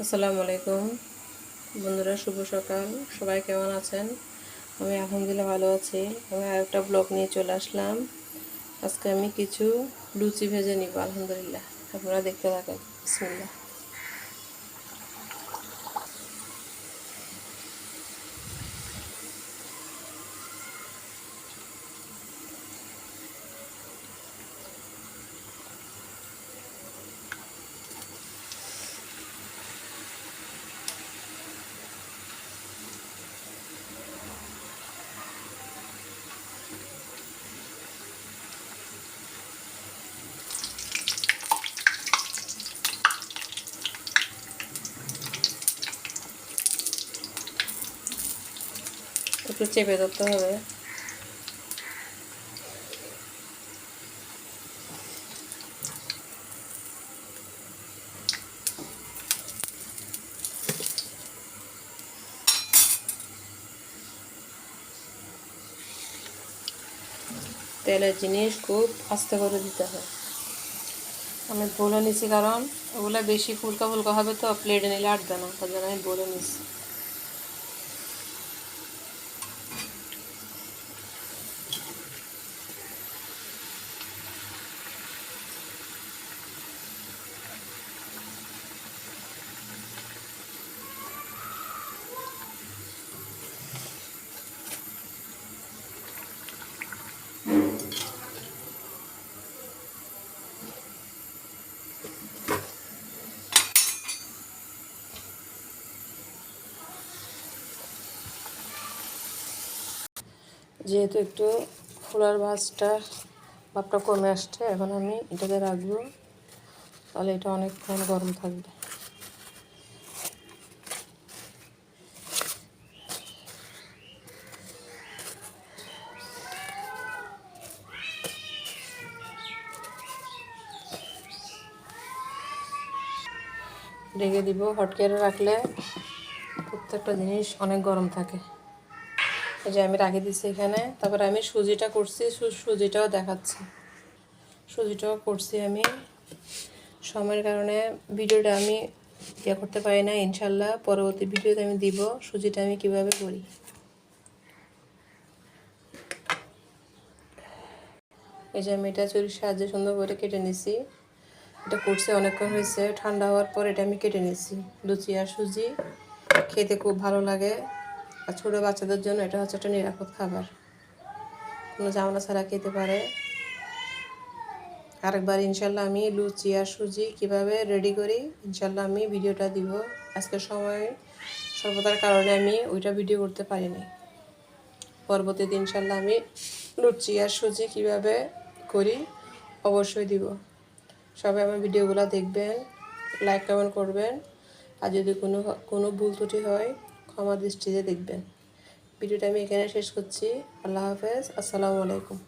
আসসালামু আলাইকুম। বন্ধুরা, শুভ সকাল। সবাই কেমন আছেন? আমি আলহামদুলিল্লাহ ভালো আছি। আমি আরেকটা ব্লগ নিয়ে চলে আসলাম। আজকে আমি কিছু লুচি ভেজে নিব, আলহামদুলিল্লাহ। আপনারা দেখতে থাকেন। বিসমিল্লাহ। একটু চেপে ধরতে হবে। তেলের জিনিস খুব আস্তে করে দিতে হয় আমি বলে নিছি কারণ ওগুলো বেশি ফুলকা ফুলকা হবে তো প্লেটে নিলে আটবে না, তার জন্য আমি বলে নিছি। যেহেতু একটু ফুলার ভাজটা ভাবটা কমে আসছে, এখন আমি এটাকে রাখব। তাহলে এটা অনেকক্ষণ গরম থাকবে। রেখে দিব। হটকেরে রাখলে প্রত্যেকটা জিনিস অনেক গরম থাকে। এই যে আমি রাখি দিচ্ছি এখানে। তারপরে আমি সুজিটা করছি সুজিটাও দেখাচ্ছি। সুজিটাও করছি আমি। সময়ের কারণে ভিডিওটা আমি ইয়ে করতে পারি না, ইনশাল্লাহ। পরবর্তী ভিডিওতে আমি দিব, সুজিটা আমি কীভাবে করি। এই যে আমি এটা চুরির সাহায্যে সুন্দর করে কেটে নিছি। এটা করছে অনেকক্ষণ হয়েছে, ঠান্ডা হওয়ার পর এটা আমি কেটে নিছি। লুচি আর সুজি খেতে খুব ভালো লাগে। আর ছোটো বাচ্চাদের জন্য এটা হচ্ছে একটা নিরাপদ খাবার। কোনো জামলা ছাড়া খেতে পারে। আরেকবার ইনশাল্লাহ আমি লুচি আর সুজি কীভাবে রেডি করি, ইনশাল্লাহ আমি ভিডিওটা দিব। আজকের সময় সর্বতার কারণে আমি ওইটা ভিডিও করতে পারিনি। পরবর্তীতে ইনশাল্লাহ আমি লুচি আর সুজি কীভাবে করি, অবশ্যই দিব। সবাই আমার ভিডিওগুলো দেখবেন লাইক কমেন্ট করবেন। আর যদি কোনো কোনো ভুল ত্রুটি হয় ক্ষমা দৃষ্টিতে দেখবেন। ভিডিওটা আমি এখানে শেষ করছি। আল্লাহ হাফেজ। আসসালামু আলাইকুম।